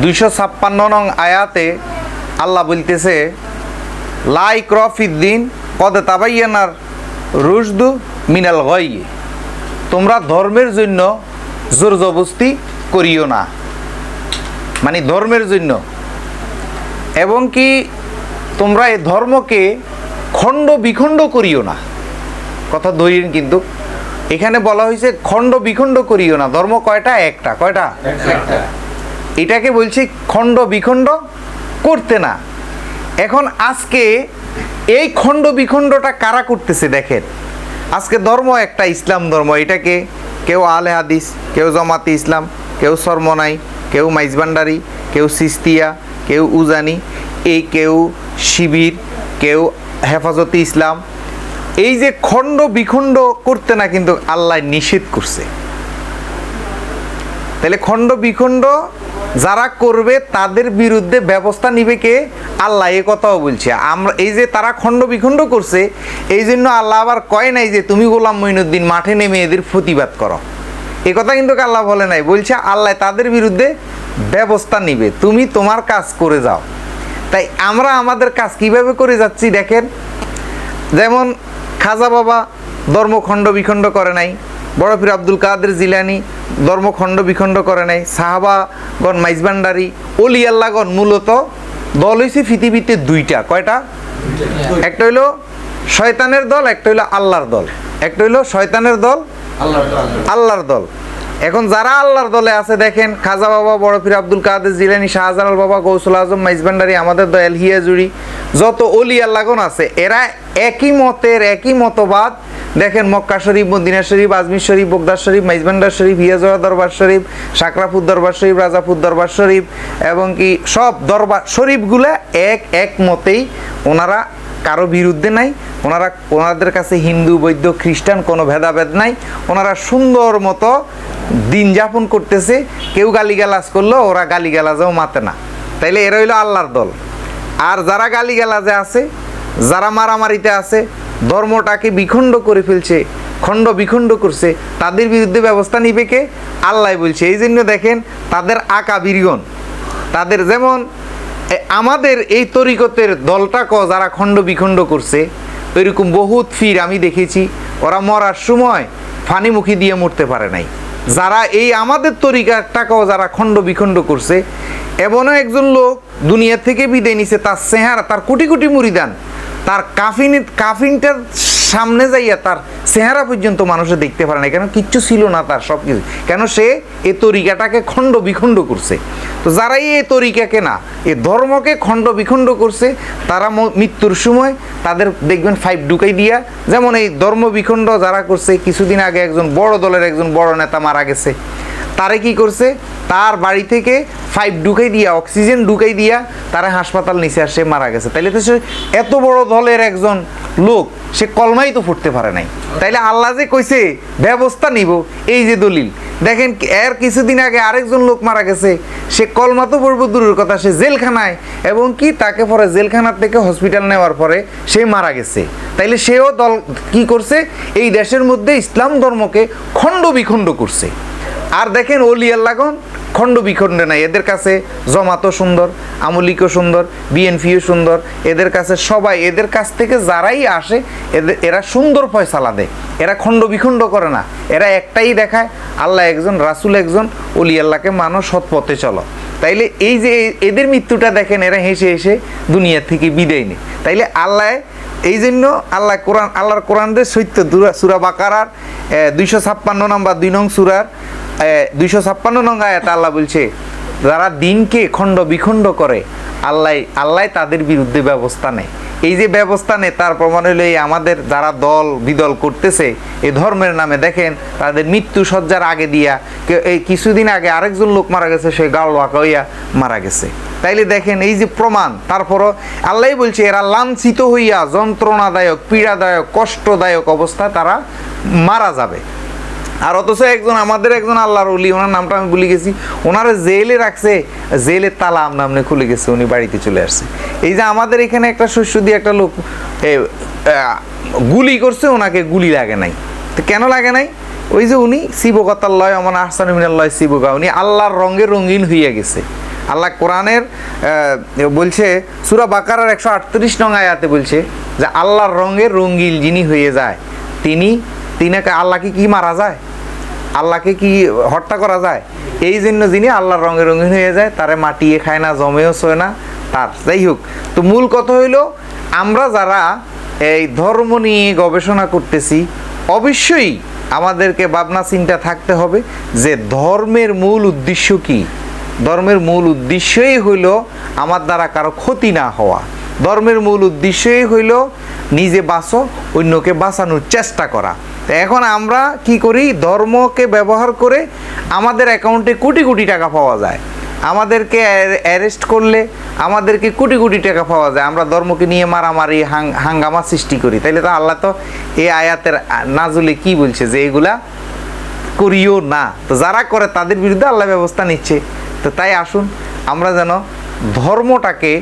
দুইশো ছাপ্পান্ন নং আয়াতে আল্লাহ বলতেছে লাই ক্রফিদ্দিন কদে তাবাইয়ানার রুশদু মিনাল গই তোমরা ধর্মের জন্য জোর জবস্তি করিও না। মানে ধর্মের জন্য। এবং কি তোমরা এই ধর্মকে খণ্ড বিখণ্ড করিও না। কথা ধরিন কিন্তু। এখানে বলা হয়েছে খণ্ড বিখণ্ড করিও না। ধর্ম কয়টা? একটা। কয়টা? এটাকে বলছি খণ্ড বিখণ্ড করতে না। এখন আজকে এই খণ্ড বিখণ্ডটা কারা করতেছে দেখেন। আজকে ধর্ম একটা, ইসলাম ধর্ম, এটাকে কেউ আলে হাদিস, কেউ জামাতে ইসলাম, কেউ সরমনাই, কেউ মাইজবান্ডারি কেউ সিস্তিয়া, কেউ উজানি, এই কেউ শিবির, কেউ হেফাজতে ইসলাম। এই যে খণ্ড বিখণ্ড করতে না কিন্তু আল্লাহ নিষেধ করছে। তাহলে খণ্ড বিখণ্ড যারা করবে, তাদের বিরুদ্ধে ব্যবস্থা নিবে কে? আল্লাহ, এ কথাও বলছে। আমরা, এই যে তারা খণ্ড বিখণ্ড করছে, এই জন্য আল্লাহ আবার কয় নাই যে, তুমি গোলাম মঈনুদ্দিন মাঠে নেমে এদের প্রতিবাদ করো। এ কথা কিন্তু আল্লাহ বলে নাই। বলছে, আল্লাহ তাদের বিরুদ্ধে ব্যবস্থা নিবে। তুমি তোমার কাজ করে যাও। তাই আমরা আমাদের কাজ কীভাবে করে যাচ্ছি দেখেন? যেমন খাজা বাবা ধর্মখণ্ড বিখণ্ড করে নাই। বড় পীর আব্দুল কাদের জিলানি ধর্মখণ্ড বিখণ্ড করে নাই, সাহাবাগণ, মাইজবান্ডারি অলি আল্লাহগণ মূলত দল হয়েছে পৃথিবীতে দুইটা। কয়টা? একটা হইল শয়তানের দল, একটা হইল আল্লাহর দল। একটা হইল শয়তানের দল, আল্লাহর দল। এখন যারা আল্লাহর দলে আছে, দেখেন খাজা বাবা, বড় পীর আব্দুল কাদের জিলানি, শাহজালাল বাবা, গৌসুল আজম, মাইজবান্ডারি, আমাদের দয়াল হিয়াজুরি যত অলি আল্লাহগণ আছে, এরা একই মতের, একই মতবাদ দেখেন মক্কা শরীফ, মদিনা শরীফ, আজমির শরীফ বগদার শরীফ মাইজবান্ডার শরীফ, হিয়াজোড়া দরবার শরীফ, সাকরাপুর দরবার শরীফ, রাজাপুর দরবার শরীফ এবং কি সব দরবার শরীফগুলো এক এক মতেই ওনারা কারও বিরুদ্ধে নাই, ওনারা ওনাদের কাছে হিন্দু বৈদ্য খ্রিস্টান কোনো ভেদাভেদ নাই, ওনারা সুন্দর মতো দিন যাপন করতেছে, কেউ গালিগালাজ করল ওরা গালিগালাজেও মাতে না। তাইলে এরা হইল আল্লাহর দল। আর যারা গালিগালাজে আছে, যারা মারামারিতে আছে ধর্মটাকে বিখণ্ড করে ফেলছে, খণ্ড বিখণ্ড করছে, তাদের বিরুদ্ধে ব্যবস্থা নিবে কে? আল্লাহ বলছে, এই জন্য দেখেন তাদের আঁকা বীরগণ তাদের যেমন আমাদের এই তরিকতের দলটা ক, যারা খণ্ড বিখণ্ড করছে, ওইরকম বহুত ফির আমি দেখেছি, ওরা মরার সময় ফানিমুখী দিয়ে মরতে পারে নাই। যারা এই আমাদের তরিকাটাকেও যারা খণ্ড বিখণ্ড করছে, এমনও একজন লোক দুনিয়া থেকে বিদায় নিছে, তার চেহারা, তার কোটি কোটি মুড়িদান তার কাফিন কাফিনটার সামনে যাইয়া তার চেহারা পর্যন্ত মানুষে দেখতে পারে না কেন? কিচ্ছু ছিল না তার সব কিছু কেন সে এ তরিকাটাকে খণ্ড বিখণ্ড করছে? তো যারাই এ তরিকাকে না, এ ধর্মকে খণ্ড বিখণ্ড করছে, তারা মৃত্যুর সময় তাদের দেখবেন ফাইভ ঢুকাই দিয়া, যেমন এই ধর্ম বিখণ্ড যারা করছে, কিছুদিন আগে একজন বড় দলের একজন বড় নেতা মারা গেছে। তারে কি করছে? তার বাড়ি থেকে ফাইভ ঢুকাই দিয়া অক্সিজেন ঢুকাই দিয়া তারা হাসপাতাল নিচে আর সে মারা গেছে। তাইলে তো সে এত বড় দলের একজন লোক, সে কলমাই তো ফুটতে পারে নাই। তাইলে আল্লাহ যে কইছে, ব্যবস্থা নিব, এই যে দলিল। দেখেন, এর কিছুদিন আগে আরেকজন লোক মারা গেছে, সে কলমা তো পড়ব দূরের কথা, সে জেলখানায়, এবং কি তাকে পরে জেলখানার থেকে হসপিটাল নেওয়ার পরে সে মারা গেছে। তাইলে সেও দল কি করছে? এই দেশের মধ্যে ইসলাম ধর্মকে খণ্ড বিখণ্ড করছে। আর দেখেন অলি আল্লাগন খণ্ড বিখণ্ড নাই। এদের কাছে জমাতো সুন্দর, আমলিকও সুন্দর, বিএনপিও সুন্দর। এদের কাছে সবাই, এদের কাছ থেকে যারাই আসে এদের এরা সুন্দর ফয়সালা দেয়। এরা খণ্ড বিখণ্ড করে না। এরা একটাই দেখায়, আল্লাহ একজন, রাসুল একজন, অলি আল্লাহকে মানো, সৎ পথে চলো। তাইলে এই যে এদের মৃত্যুটা দেখেন, এরা হেসে হেসে দুনিয়া থেকে বিদায় নেই তাইলে আল্লাহ এই জন্য আল্লাহ কোরআন, আল্লাহর কোরআনদের সৈত্য সুরা বাকারার দুইশো ছাপ্পান্ন নম্বর দুই নং সুরার দুইশো ছাপ্পান্ন নং আয়াত আল্লাহ বলছে যারা দিনকে খণ্ড বিখণ্ড করে, আল্লাহ আল্লাহ তাদের বিরুদ্ধে ব্যবস্থা নেয়। এই যে ব্যবস্থা নেয়, তার প্রমাণ হলো এই আমাদের যারা দল, বিদল করতেছে, এ ধর্মের নামে দেখেন, তাদের মৃত্যু সজ্জার আগে দিয়া এই কিছুদিন আগে আরেকজন লোক মারা গেছে, সে গাল হইয়া মারা গেছে। তাইলে দেখেন, এই যে প্রমাণ, তারপরও আল্লাহ বলছে, এরা লাঞ্ছিত হইয়া যন্ত্রণাদায়ক, পীড়াদায়ক, কষ্টদায়ক অবস্থায় তারা মারা যাবে। আর অথচ একজন আমাদের একজন আল্লাহর উলি ওনার নামটা আমি ভুলে গেছি। ওনারা জেলে রাখছে জেলের তালা আমনা আমনে খুলে গেছে, উনি বাড়িতে চলে আসছে। এই যে আমাদের এখানে একটা শস্য দিয়ে একটা লোক গুলি করছে, ওনাকে গুলি লাগে নাই। তো কেন লাগে নাই? ওই যে উনি শিবকতার লয় আমার আহসান মিনাল্লয় শিবকা উনি আল্লাহর রঙে রঙিন হইয়া গেছে। আল্লাহ কোরআনের বলছে, সুরা বাকারার একশো আটত্রিশ নং আয়াতে বলছে যে, আল্লাহর রঙের রঙ্গিল যিনি হয়ে যায়, তিনি, তিনাকে আল্লাহকে কি মারা যায়? আল্লাহকে কি হত্যা করা যায়? এই জন্য যিনি আল্লাহর রঙে রঙিন হয়ে যায়, তারে মাটিয়ে খায় না, জমেও শোয় না তার। যাই হোক, তো মূল কথা হইল, আমরা যারা এই ধর্ম নিয়ে গবেষণা করতেছি, অবশ্যই আমাদেরকে ভাবনা চিন্তা থাকতে হবে যে ধর্মের মূল উদ্দেশ্য কি? ধর্মের মূল উদ্দেশ্যই হইল আমার দ্বারা কারও ক্ষতি না হওয়া। ধর্মের মূল উদ্দেশ্যই হইল নিজে বাঁচো, অন্যকে বাঁচানোর চেষ্টা করা। এখন আমরা কি করি? ধর্মকে ব্যবহার করে আমাদের অ্যাকাউন্টে কোটি কোটি টাকা পাওয়া যায়। আমাদেরকে অ্যারেস্ট করলে আমাদেরকে কোটি কোটি টাকা পাওয়া যায়। আমরা ধর্মকে নিয়ে মারামারি হাঙ্গামা সৃষ্টি করি। তাইলে তো আল্লাহ তো এই আয়াতের নাজুলে কি বলছে যে এগুলা করিও না। তো যারা করে তাদের বিরুদ্ধে আল্লাহ ব্যবস্থা নিচ্ছে। তো তাই আসুন, আমরা যেন ধর্মটাকে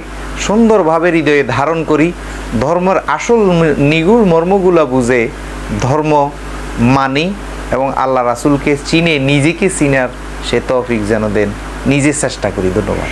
সুন্দরভাবে হৃদয়ে ধারণ করি, ধর্মের আসল নিগুড় মর্মগুলা বুঝে ধর্ম মানি এবং আল্লাহ রাসুলকে চিনে, নিজেকে চিনার সে তফিক যেন দেন। নিজে চেষ্টা করি, ধন্যবাদ।